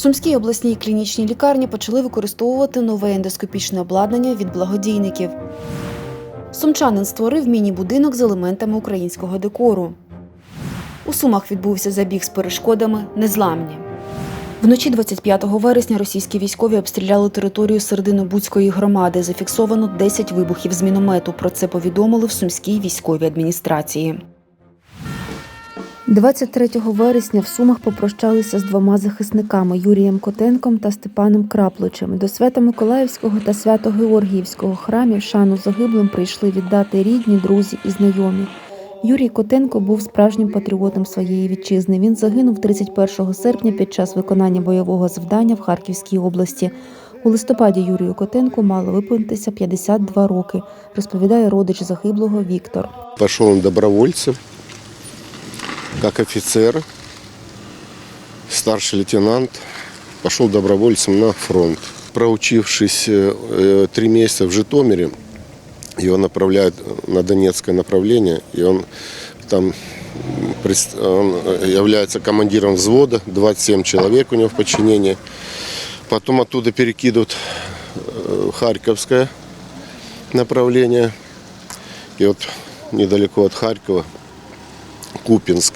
Сумській обласній клінічній лікарні почали використовувати нове ендоскопічне обладнання від благодійників. Сумчанин створив міні-будинок з елементами українського декору. У Сумах відбувся забіг з перешкодами незламні. Вночі 25 вересня російські військові обстріляли територію Серединобудської громади. Зафіксовано 10 вибухів з міномету. Про це повідомили в Сумській військовій адміністрації. 23 вересня в Сумах попрощалися з двома захисниками Юрієм Котенком та Степаном Крапличем. До Свято-Миколаївського та Свято-Георгіївського храмів шану загиблим прийшли віддати рідні, друзі і знайомі. Юрій Котенко був справжнім патріотом своєї вітчизни. Він загинув 31 серпня під час виконання бойового завдання в Харківській області. У листопаді Юрію Котенку мало виповнитися 52 роки, розповідає родич загиблого Віктор. Он добровольцем, как офицер, старший лейтенант, пошел добровольцем на фронт. Проучившись э, э, три месяца в Житомире, его направляют на Донецкое направление, и он там он э, является командиром взвода, 27 человек у него в подчинении. Потом оттуда перекидывают в Харьковское направление. И вот недалеко от Харькова, Купинск,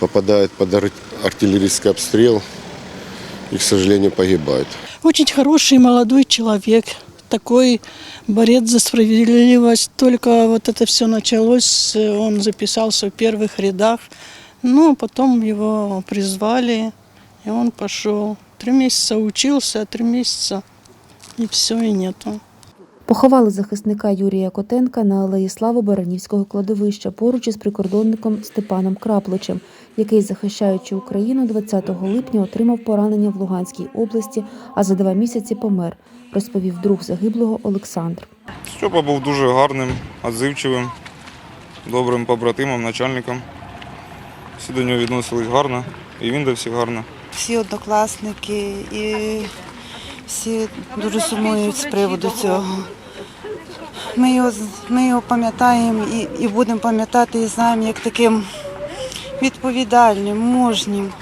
попадает под ар- артиллерийский обстрел и, к сожалению, погибает. Очень хороший молодой человек, такой борец за справедливость. Только вот это все началось, э, он записался в первых рядах, но потом его призвали, и он пошел. Три месяца учился, три месяца, и все, и нету. Поховали захисника Юрія Котенка на алеї Слави Баранівського кладовища поруч із прикордонником Степаном Крапличем, який, захищаючи Україну, 20 липня отримав поранення в Луганській області, а за два місяці помер, розповів друг загиблого Олександр. Степа був дуже гарним, відзивчивим, добрим побратимом, начальником. Всі до нього відносились гарно, і він до всіх гарно. всі однокласники і всі дуже сумують з приводу цього. Ми його, з- ми його пам'ятаємо і, і будемо пам'ятати і знаємо як таким відповідальним, мужнім,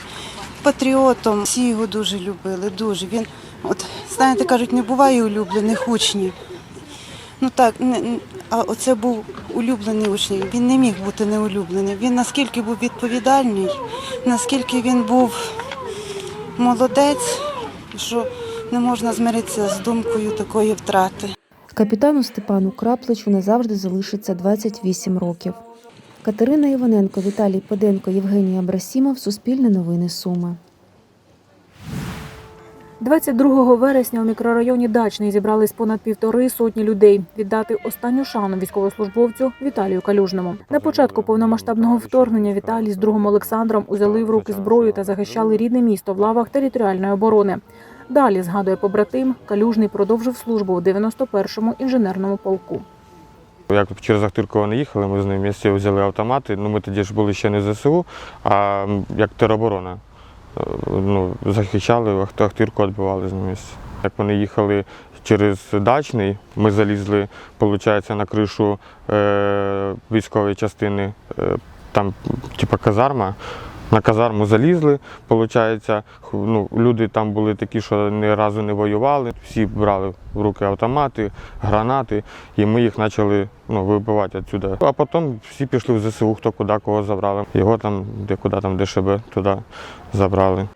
патріотом. Всі його дуже любили, дуже. Він, от, знаєте, кажуть, не буває улюблених учнів. Ну так, не, а оце був улюблений учень. Він не міг бути неулюбленим. Він наскільки був відповідальний, наскільки він був молодець, що не можна змиритися з думкою такої втрати. Капітану Степану Крапличу назавжди залишиться 28 років. Катерина Іваненко, Віталій Поденко, Євгеній Абрасімов. Суспільне новини Суми. 22 вересня у мікрорайоні Дачний зібрались понад півтори сотні людей віддати останню шану військовослужбовцю Віталію Калюжному. На початку повномасштабного вторгнення Віталій з другом Олександром узяли в руки зброю та захищали рідне місто в лавах територіальної оборони. Далі згадує побратим, Калюжний продовжив службу у 91-му інженерному полку. Як через Ахтирку вони їхали, ми з ним місці взяли автомати. Ну, ми тоді ж були ще не ЗСУ, а як тероборона. Е, Ну, захищали, Ахт- Ахтирку відбивали з місця. Як вони їхали через дачний, ми залізли, виходить, на кришу е, військової частини, е, там, типа казарма. На казарму залізли, Получається, ну, люди там були такі, що ні разу не воювали. Всі брали в руки автомати, гранати, і ми їх почали ну, вибивати відсюди. А потім всі пішли в ЗСУ, хто куди кого забрали. Його там, де куди там ДШБ, туди забрали.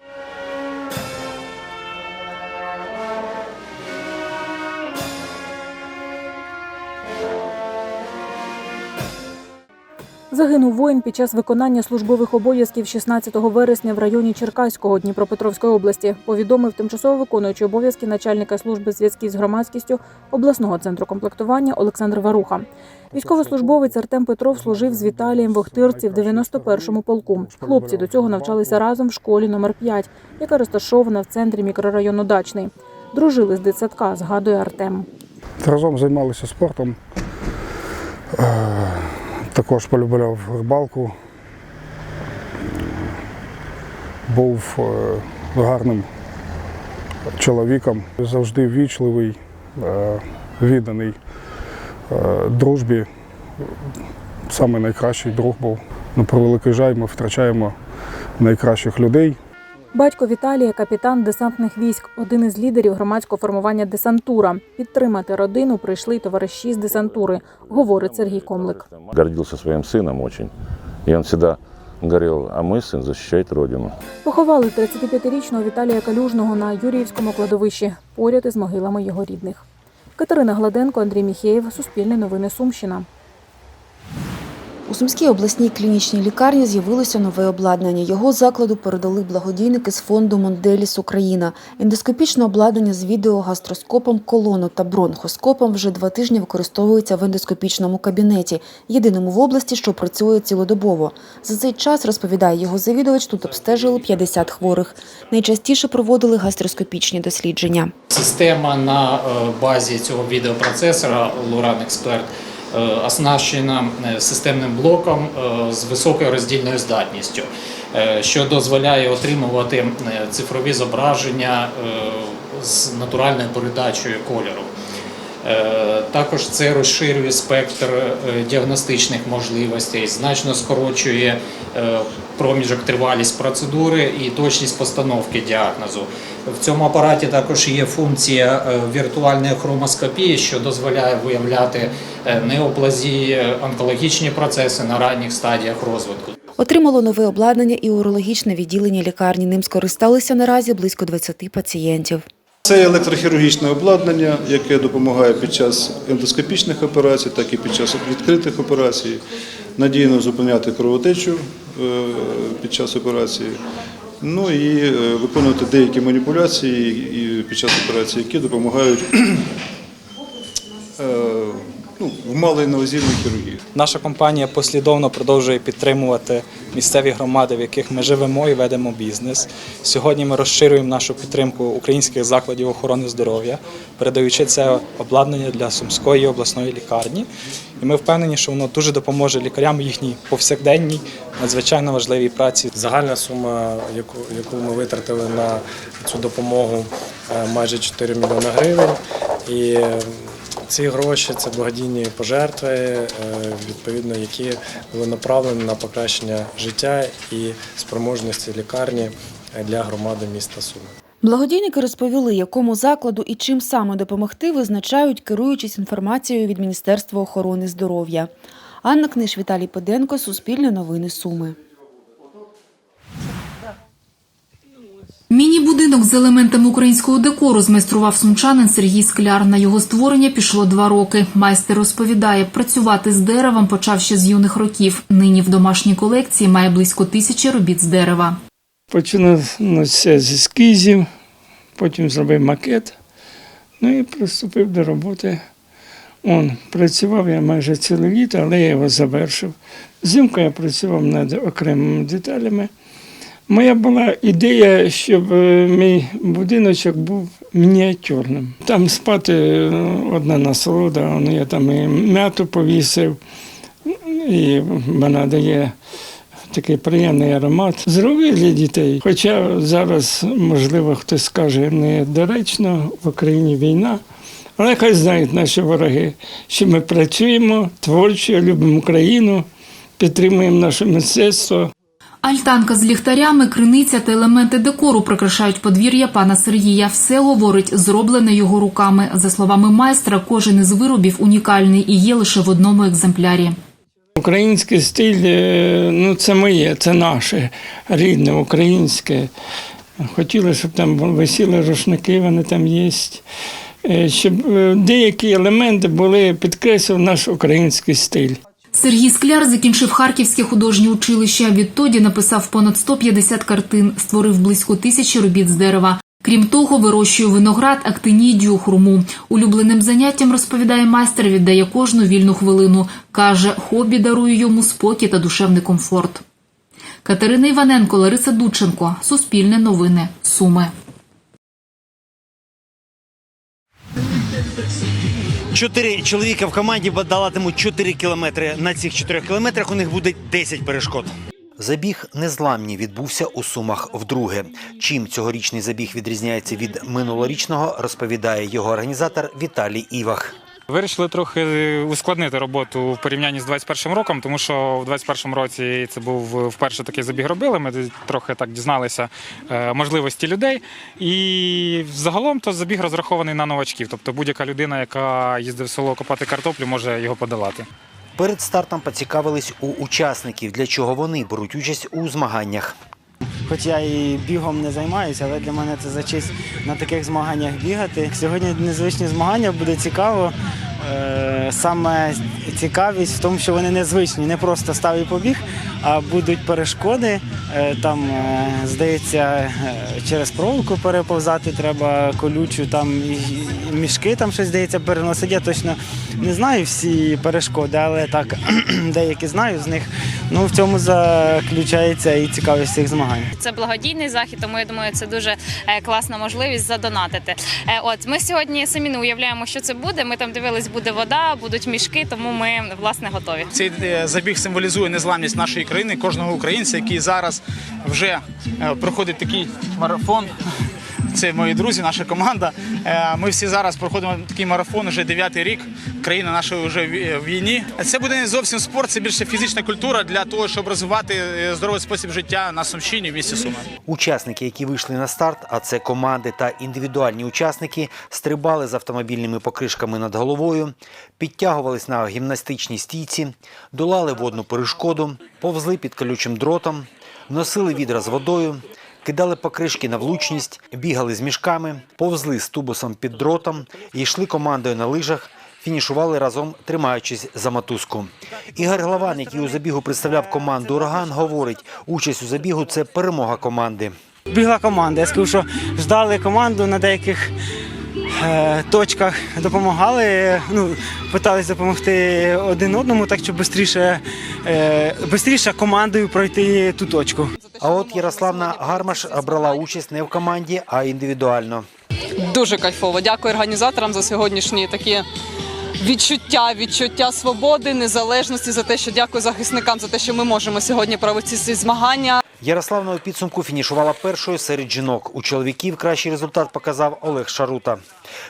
Загинув воїн під час виконання службових обов'язків 16 вересня в районі Черкаського Дніпропетровської області. Повідомив тимчасово виконуючий обов'язки начальника служби зв'язків з громадськістю обласного центру комплектування Олександр Варуха. Військовослужбовець Артем Петров служив з Віталієм в Охтирці в 91-му полку. Хлопці до цього навчалися разом в школі номер 5, яка розташована в центрі мікрорайону Дачний. Дружили з дитсадка, згадує Артем. Разом займалися спортом. Також полюбляв рибалку. Був е, гарним чоловіком, завжди ввічливий, е, відданий е, дружбі. Саме найкращий друг був. На превеликий жаль, ми втрачаємо найкращих людей. Батько Віталія, капітан десантних військ, один із лідерів громадського формування десантура. Підтримати родину прийшли й товариші з десантури, говорить Сергій Комлик. гордился своим сыном очень. И он всегда говорил, а мы, сын, защищает Родину. Поховали 35-річного Віталія Калюжного на Юріївському кладовищі поряд із могилами його рідних. Катерина Гладенко, Андрій Міхеєв, Суспільне новини Сумщина. У Сумській обласній клінічній лікарні з'явилося нове обладнання. Його закладу передали благодійники з фонду Монделіс Україна. Ендоскопічне обладнання з відеогастроскопом, колону та бронхоскопом вже два тижні використовується в ендоскопічному кабінеті, єдиному в області, що працює цілодобово. За цей час, розповідає його завідувач, тут обстежили 50 хворих. Найчастіше проводили гастроскопічні дослідження. Система на е, базі цього відеопроцесора Loran Expert е, оснащена е, системним блоком е, з високою роздільною здатністю, е, що дозволяє отримувати е, цифрові зображення е, з натуральною передачею кольору. Е, Також це розширює спектр е, діагностичних можливостей, значно скорочує е, проміжок тривалість процедури і точність постановки діагнозу. В цьому апараті також є функція е, віртуальної хромоскопії, що дозволяє виявляти е, неоплазії, е, онкологічні процеси на ранніх стадіях розвитку. Отримало нове обладнання і урологічне відділення лікарні. Ним скористалися наразі близько 20 пацієнтів. Це електрохірургічне обладнання, яке допомагає під час ендоскопічних операцій, так і під час відкритих операцій, надійно зупиняти кровотечу під час операції, ну і е, виконувати деякі маніпуляції під час операції, які допомагають е, ну, в малоінвазивній хірургії. Наша компанія послідовно продовжує підтримувати місцеві громади, в яких ми живемо і ведемо бізнес. Сьогодні ми розширюємо нашу підтримку українських закладів охорони здоров'я, передаючи це обладнання для Сумської обласної лікарні. І ми впевнені, що воно дуже допоможе лікарям їхній повсякденній, надзвичайно важливій праці. Загальна сума, яку, яку ми витратили на цю допомогу, е, майже 4 мільйони гривень. І ці гроші це благодійні пожертви, е, відповідно, які були направлені на покращення життя і спроможності лікарні для громади міста Суми. Благодійники розповіли, якому закладу і чим саме допомогти, визначають, керуючись інформацією від Міністерства охорони здоров'я. Анна Книж, Віталій Педенко, Суспільне новини Суми. Міні-будинок з елементами українського декору змайстрував сумчанин Сергій Скляр. На його створення пішло два роки. Майстер розповідає, працювати з деревом почав ще з юних років. Нині в домашній колекції має близько тисячі робіт з дерева. Починався з ескізів, потім зробив макет, ну і приступив до роботи. Он, працював я майже ціле літо, але я його завершив. Взимку я працював над окремими деталями. Моя була ідея, щоб е, мій будиночок був мініатюрним. Там спати е, одна насолода, он, я там і м'яту повісив, і вона дає такий приємний аромат. Зробив для дітей. Хоча зараз, можливо, хтось скаже недоречно, в Україні війна. Але хай знають наші вороги, що ми працюємо творчо, любимо Україну, підтримуємо наше мистецтво. Альтанка з ліхтарями, криниця та елементи декору прикрашають подвір'я пана Сергія. Все говорить, зроблене його руками. За словами майстра, кожен із виробів унікальний і є лише в одному екземплярі. Український стиль е, ну, це моє, це наше рідне, українське. Хотіли, щоб там висіли рушники, вони там є. Е, Щоб е, деякі елементи були підкреслив наш український стиль. Сергій Скляр закінчив Харківське художнє училище. Відтоді написав понад 150 картин, створив близько тисячі робіт з дерева. Крім того, вирощує виноград, актинідію, хурму. Улюбленим заняттям розповідає майстер, віддає кожну вільну хвилину. Каже, хобі дарує йому спокій та душевний комфорт. Катерина Іваненко, Лариса Дудченко. Суспільне новини. Суми. Чотири чоловіка в команді подолатимуть 4 кілометри. На цих 4 кілометрах у них буде 10 перешкод. Забіг незламні відбувся у Сумах вдруге. Чим цьогорічний забіг відрізняється від минулорічного, розповідає його організатор Віталій Івах. Вирішили трохи ускладнити роботу в порівнянні з 21 роком, тому що в 21 році це був вперше такий забіг робили. Ми трохи так дізналися е, можливості людей. І загалом то забіг розрахований на новачків. Тобто будь-яка людина, яка їздить в село копати картоплю, може його подолати. Перед стартом поцікавились у учасників, для чого вони беруть участь у змаганнях. Хоч я і бігом не займаюся, але для мене це за честь на таких змаганнях бігати. Сьогодні незвичні змагання буде цікаво. Е, Саме цікавість в тому, що вони незвичні, не просто став і побіг, а будуть перешкоди. Е, Там, е, здається, е, через проволоку переповзати треба колючу, там і мішки там щось здається переносити. Я точно не знаю всі перешкоди, але так деякі знаю з них. Ну в цьому заключається і цікавість цих змагань. Це благодійний захід, тому я думаю, це дуже класна можливість задонатити. От ми сьогодні самі не уявляємо, що це буде. Ми там дивились, буде вода, будуть мішки, тому ми власне готові. Цей е, забіг символізує незламність нашої країни, кожного українця, який зараз вже е, проходить такий марафон. Це мої друзі, наша команда. Е, Ми всі зараз проходимо такий марафон уже дев'ятий рік. Країна наша вже в війні. Це буде не зовсім спорт, це більше фізична культура для того, щоб розвивати е, здоровий спосіб життя на Сумщині в місті Суми. Учасники, які вийшли на старт, а це команди та індивідуальні учасники, стрибали з автомобільними покришками над головою, підтягувались на гімнастичній стійці, долали водну перешкоду, повзли під колючим дротом, носили відра з водою, кидали покришки на влучність, бігали з мішками, повзли з тубусом під дротом йшли командою на лижах. Фінішували разом, тримаючись за мотузку. Ігор Главан, який у забігу представляв команду Ураган, говорить, участь у забігу це перемога команди. Бігла команда. Я скажу, що ждали команду на деяких точках, допомагали. Ну, питались допомогти один одному, так щоб швидше, е, швидше командою пройти ту точку. А от Ярославна Гармаш брала участь не в команді, а індивідуально. Дуже кайфово. Дякую організаторам за сьогоднішні такі відчуття, відчуття свободи, незалежності за те, що дякую захисникам за те, що ми можемо сьогодні провести ці змагання. Ярославна у підсумку фінішувала першою серед жінок. У чоловіків кращий результат показав Олег Шарута.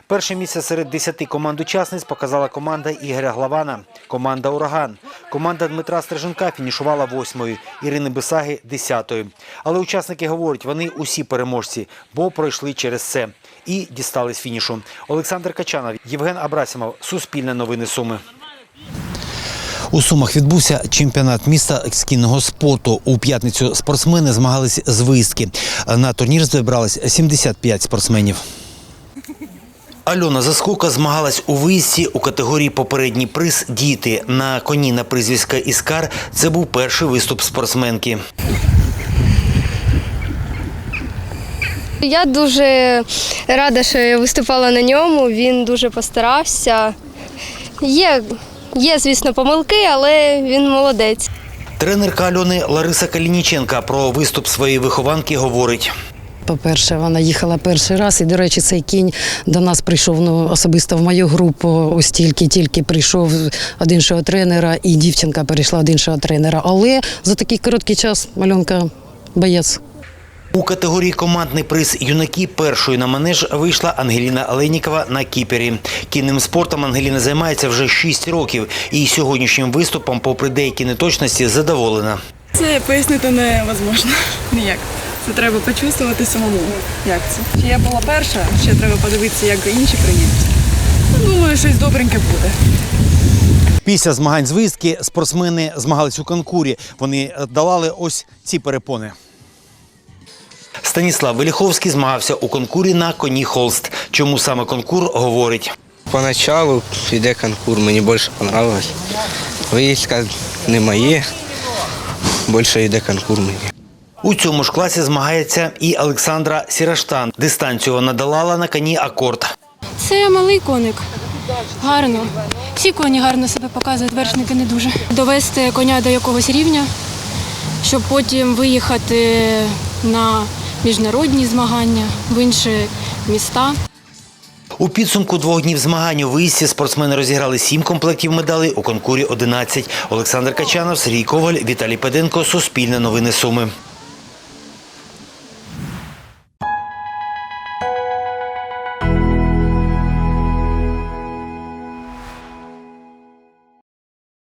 Перше місце серед 10 команд учасниць показала команда Ігоря Главана, команда Ураган. Команда Дмитра Стриженка фінішувала восьмою, Ірини Бесаги – десятою. Але учасники говорять, вони усі переможці, бо пройшли через це і дістались фінішу. Олександр Качанов, Євген Абрасімов, Суспільне новини Суми. У Сумах відбувся чемпіонат міста з кінного спорту. У п'ятницю спортсмени змагались з виїздки. На турнір зібралось 75 спортсменів. Альона Заскока змагалась у виїзді у категорії попередній приз діти. На коні на прізвиська Іскар це був перший виступ спортсменки. Я дуже рада, що я виступала на ньому. Він дуже постарався. Є, є, звісно, помилки, але він молодець. Тренерка Альони Лариса Калініченка про виступ своєї вихованки говорить. По-перше, вона їхала перший раз, і, до речі, цей кінь до нас прийшов ну, особисто в мою групу. Ось тільки тільки прийшов од іншого тренера, і дівчинка перейшла од іншого тренера. Але за такий короткий час Альонка боєць. У категорії командний приз юнаки першою на манеж вийшла Ангеліна Алейнікова на кіпері. Кінним спортом Ангеліна займається вже 6 років і сьогоднішнім виступом, попри деякі неточності, задоволена. Це пояснити невозможно. Ніяк. Це треба почувствувати самому. Як це? Ще я була перша, ще треба подивитися, як інші приїдуть. Ну, Думаю, щось добреньке буде. Після змагань з виїздки спортсмени змагались у конкурі. Вони долали ось ці перепони. Станіслав Веліховський змагався у конкурі на коні Холст. Чому саме конкур говорить? Поначалу йде конкур, мені більше понравилось. Виїздка не моє, більше йде конкур мені. У цьому ж класі змагається і Олександра Сіраштан. Дистанцію вона долала на коні акорд. Це малий коник. Гарно. Всі коні гарно себе показують, вершники не дуже. Довести коня до якогось рівня, щоб потім виїхати на міжнародні змагання в інші міста. У підсумку двох днів змагань у виїзді спортсмени розіграли сім комплектів медалей, у конкурі 11. Олександр Качанов, Сергій Коваль, Віталій Педенко, Суспільне новини Суми.